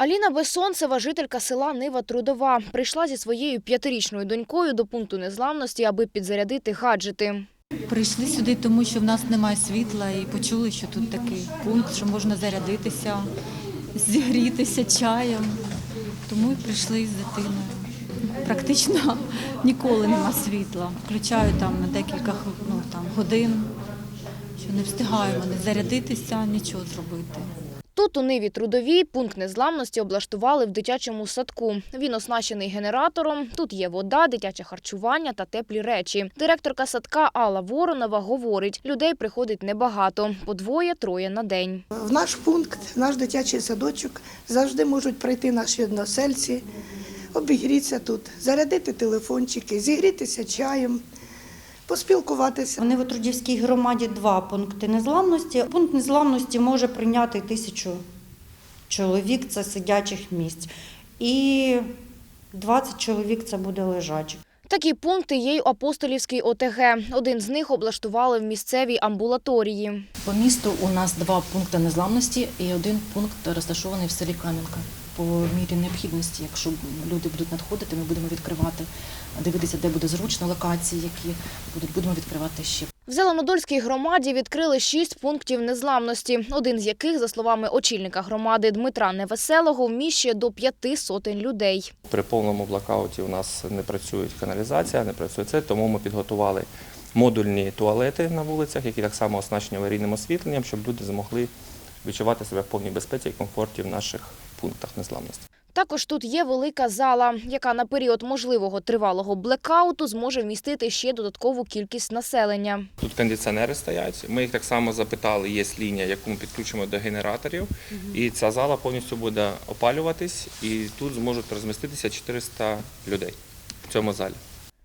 Аліна Бессонцева, жителька села Нива Трудова, прийшла зі своєю п'ятирічною донькою до пункту незламності, аби підзарядити гаджети. Прийшли сюди, тому що в нас немає світла, і почули, що тут такий пункт, що можна зарядитися, зігрітися чаєм. Тому і прийшли з дитиною. Практично ніколи нема світла. Включаю там на декілька ну, там, годин, що не встигаємо не зарядитися, нічого зробити. Тут у Ниві Трудовій пункт незламності облаштували в дитячому садку. Він оснащений генератором. Тут є вода, дитяче харчування та теплі речі. Директорка садка Алла Воронова говорить, людей приходить небагато – по двоє-троє на день. В наш пункт, в наш дитячий садочок завжди можуть прийти наші односельці, обігрітися тут, зарядити телефончики, зігрітися чаєм, поспілкуватися. Вони В Невотрудівській громаді два пункти незламності. Пункт незламності може прийняти тисячу чоловік, це сидячих місць. І 20 чоловік це буде лежачих. Такі пункти є й у Апостолівській ОТГ. Один з них облаштували в місцевій амбулаторії. По місту у нас два пункти незламності і один пункт розташований в селі Кам'янка. По мірі необхідності, якщо люди будуть надходити, ми будемо відкривати, дивитися, де буде зручно локації, які будуть, будемо відкривати ще. В Зеленодольській громаді відкрили шість пунктів незламності, один з яких, за словами очільника громади Дмитра Невеселого, вміщує до п'яти сотень людей. При повному блокауті у нас не працює каналізація, не працює це, тому ми підготували модульні туалети на вулицях, які так само оснащені аварійним освітленням, щоб люди змогли відчувати себе в повній безпеці і комфорті в наших пунктах незламності. Також тут є велика зала, яка на період можливого тривалого блекауту зможе вмістити ще додаткову кількість населення. Тут кондиціонери стоять. Ми їх так само запитали, є лінія, яку ми підключимо до генераторів, і ця зала повністю буде опалюватись, і тут зможуть розміститися 400 людей в цьому залі.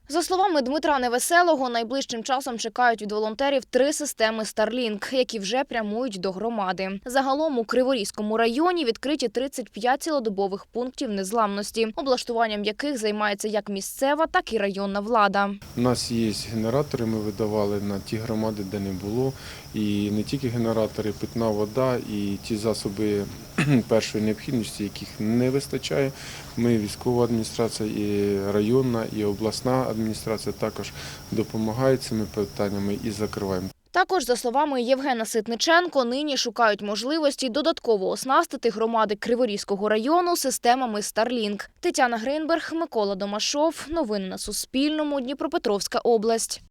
За словами Дмитра Невеселого, найближчим часом чекають від волонтерів три системи Starlink, які вже прямують до громади. Загалом у Криворізькому районі відкриті 35 цілодобових пунктів незламності, облаштуванням яких займається як місцева, так і районна влада. У нас є генератори, ми видавали на ті громади, де не було. І не тільки генератори, питна вода і ті засоби першої необхідності, яких не вистачає. Ми, військова адміністрація, і районна, і обласна адміністрація також допомагає цими питаннями і закриваємо. Також, за словами Євгена Ситниченко, нині шукають можливості додатково оснастити громади Криворізького району системами Starlink. Тетяна Гринберг, Микола Домашов. Новини на Суспільному. Дніпропетровська область.